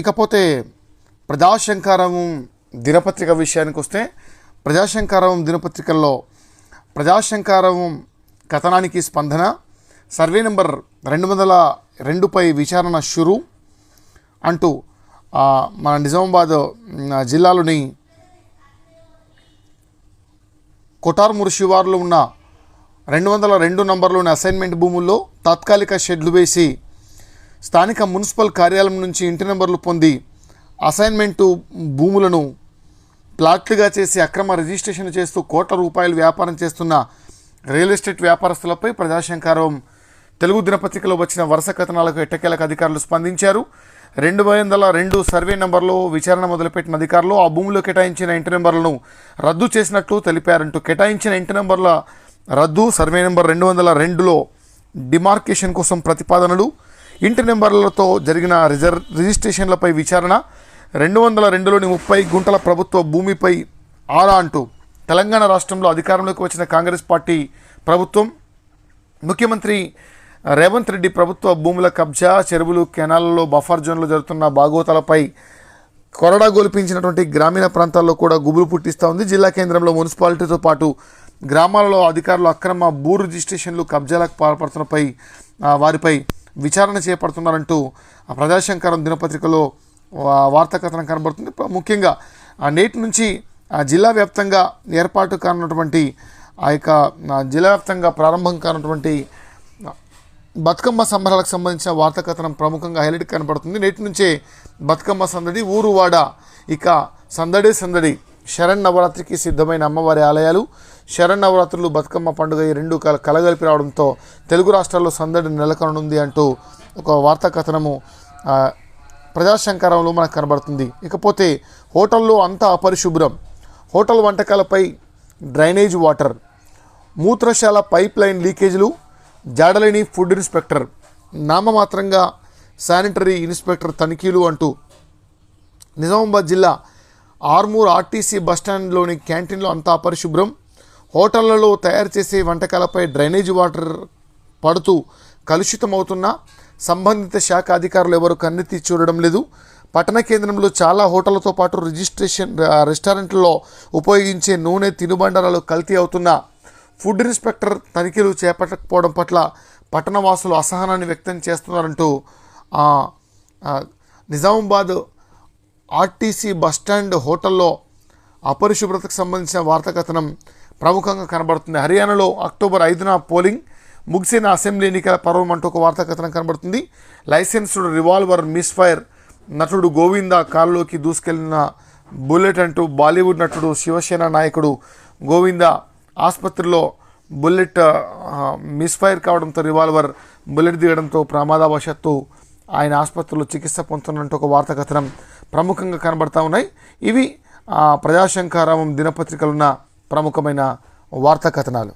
ఇకపోతే ప్రజాశంకారము దినపత్రిక విషయానికి వస్తే ప్రజాశంకారం దినపత్రికల్లో ప్రజాశంకారం కథనానికి స్పందన సర్వే నెంబర్ రెండు వందల రెండుపై విచారణ షురు అంటూ మన నిజామాబాద్ జిల్లాలోని కొటార్మూరు శివారులో ఉన్న రెండు వందల రెండు నంబర్లోని అసైన్మెంట్ భూముల్లో తాత్కాలిక షెడ్లు వేసి స్థానిక మున్సిపల్ కార్యాలయం నుంచి ఇంటి నెంబర్లు పొంది అసైన్మెంటు భూములను ప్లాట్లుగా చేసి అక్రమ రిజిస్ట్రేషన్ చేస్తూ కోట్ల రూపాయలు వ్యాపారం చేస్తున్న రియల్ ఎస్టేట్ వ్యాపారస్తులపై ప్రజాశంకారం. తెలుగు దినపత్రికలో వచ్చిన వరుస కథనాలకు ఎట్టకేలకు అధికారులు స్పందించారు. రెండు వందల రెండు సర్వే నెంబర్లో విచారణ మొదలుపెట్టిన అధికారులు ఆ భూమిలో కేటాయించిన ఇంటి నెంబర్లను రద్దు చేసినట్లు తెలిపారంటూ కేటాయించిన ఇంటి నెంబర్ల రద్దు సర్వే నెంబర్ రెండు వందల రెండులో డిమార్కేషన్ కోసం ప్రతిపాదనలు ఇంటి నెంబర్లతో జరిగిన రిజర్ రిజిస్ట్రేషన్లపై విచారణ. రెండు వందల రెండులోని ముప్పై గుంటల ప్రభుత్వ భూమిపై ఆరా అంటూ తెలంగాణ రాష్ట్రంలో అధికారంలోకి వచ్చిన కాంగ్రెస్ పార్టీ ప్రభుత్వం ముఖ్యమంత్రి రేవంత్ రెడ్డి ప్రభుత్వ భూముల కబ్జా చెరువులు కెనాల్లో బఫర్ జోన్లో జరుగుతున్న బాగోతాలపై కొరడా గొలిపించినటువంటి గ్రామీణ ప్రాంతాల్లో కూడా గుబులు పుట్టిస్తూ ఉంది. జిల్లా కేంద్రంలో మున్సిపాలిటీతో పాటు గ్రామాలలో అధికారులు అక్రమ భూ రిజిస్ట్రేషన్లు కబ్జాలకు పాల్పడుతున్నపై వారిపై విచారణ చేపడుతున్నారంటూ ఆ ప్రజాశంకరం దినపత్రికలో వా- వార్తా కథనం కనబడుతుంది ముఖ్యంగా ఆ నేటి నుంచి ఆ జిల్లా వ్యాప్తంగా ఏర్పాటు కానున్నటువంటి ఆ యొక్క జిల్లా వ్యాప్తంగా ప్రారంభం కానున్నటువంటి బతుకమ్మ సంబరాలకు సంబంధించిన వార్తా కథనం ప్రముఖంగా హైలైట్ కనబడుతుంది. నేటి నుంచే బతుకమ్మ సందడి ఊరువాడ ఇక సందడి సందడి శరణ్ నవరాత్రికి సిద్ధమైన అమ్మవారి ఆలయాలు శరణ్ నవరాత్రులు బతుకమ్మ పండుగ ఈ రెండు కల కలగలిపి రావడంతో తెలుగు రాష్ట్రాల్లో సందడి నెలకొననుంది అంటూ ఒక వార్తా కథనము ప్రజాశంకరంలో మనకు కనబడుతుంది. ఇకపోతే హోటల్లో అంతా అపరిశుభ్రం. హోటల్ వంటకాలపై డ్రైనేజ్ వాటర్ మూత్రశాల పైప్ లైన్ లీకేజీలు జాడలేని ఫుడ్ ఇన్స్పెక్టర్ నామమాత్రంగా శానిటరీ ఇన్స్పెక్టర్ తనిఖీలు అంటూ నిజామాబాద్ జిల్లా ఆర్మూర్ ఆర్టీసీ బస్టాండ్లోని క్యాంటీన్లో అంతా అపరిశుభ్రం హోటళ్ళలో తయారు చేసే వంటకాలపై డ్రైనేజ్ వాటర్ పడుతూ కలుషితమవుతున్నా సంబంధిత శాఖ అధికారులు ఎవరు కన్నెత్తి చూడడం లేదు. పట్టణ కేంద్రంలో చాలా హోటళ్ళతో పాటు రిజిస్ట్రేషన్ రెస్టారెంట్లలో ఉపయోగించే నూనె తినుబండారాలు కల్తీ అవుతున్నా ఫుడ్ ఇన్స్పెక్టర్ తనిఖీలు చేపట్టకపోవడం పట్ల పట్టణవాసులు అసహనాన్ని వ్యక్తం చేస్తున్నారంటూ నిజామాబాద్ ఆర్టీసీ బస్టాండ్ హోటల్లో అపరిశుభ్రతకు సంబంధించిన వార్తాకథనం ప్రముఖంగా కనబడుతుంది. హర్యానాలో అక్టోబర్ ఐదున పోలింగ్ ముగిసిన అసెంబ్లీ ఎన్నికల పర్వం అంటూ ఒక వార్తా కథనం కనబడుతుంది. లైసెన్స్డ్ రివాల్వర్ మిస్ఫైర్ నటుడు గోవింద కారులోకి దూసుకెళ్ళిన బుల్లెట్ అంటూ బాలీవుడ్ నటుడు శివసేన నాయకుడు గోవింద ఆసుపత్రిలో బుల్లెట్ మిస్ఫైర్ కావడంతో రివాల్వర్ బుల్లెట్ దిగడంతో ప్రమాదవశాత్తు ఆయన ఆసుపత్రిలో చికిత్స పొందుతున్నట్టు ఒక వార్త కథనం ప్రముఖంగా కనబడతా ఉన్నాయి. ఇవి ప్రజాశంకారామం దినపత్రికలున్న ప్రముఖమైన వార్తా కథనాలు